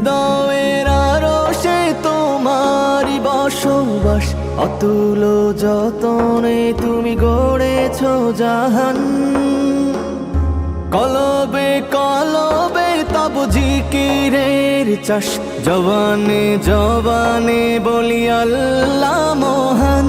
হৃদয়ের আরও সে তোমারই বসবাস। অতুল যতনে তুমি গড়েছ জাহান। কলবে কলবে তব জিকিরের চাষ। জবানে জবানে বলি আল্লাহ মহান।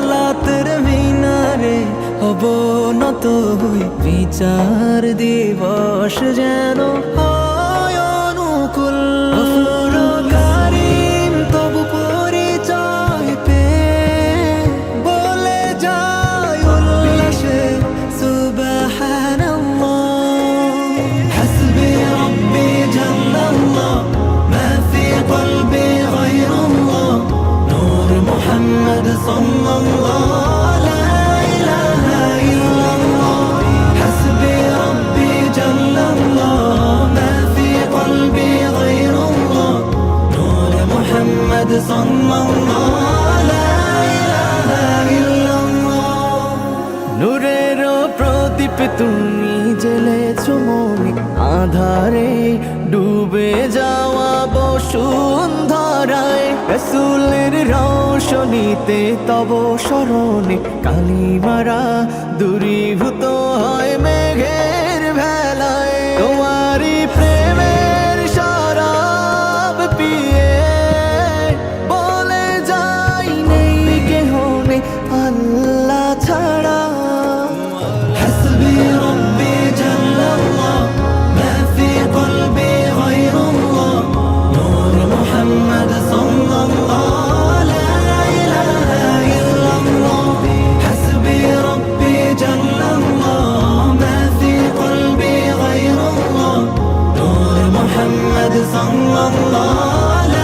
কুল সালাতের মিনারে অবনত হই। বিচার দিবস যেন صلى الله لا إله إلا الله حسبي ربي جل الله ما في قلبي غير الله نور محمد صلى الله لا إله إلا الله নূরের প্রদীপ তুমি জেলেছ মনে আধারে ডুবে যাওয়া বসুন্ধরায় রসুলের রৌশনীতে তব স্মরণে কালিমারা দূরীভূত হয় মেঘের ভেলায়। তোমারই Muhammed sallallahu aleyhi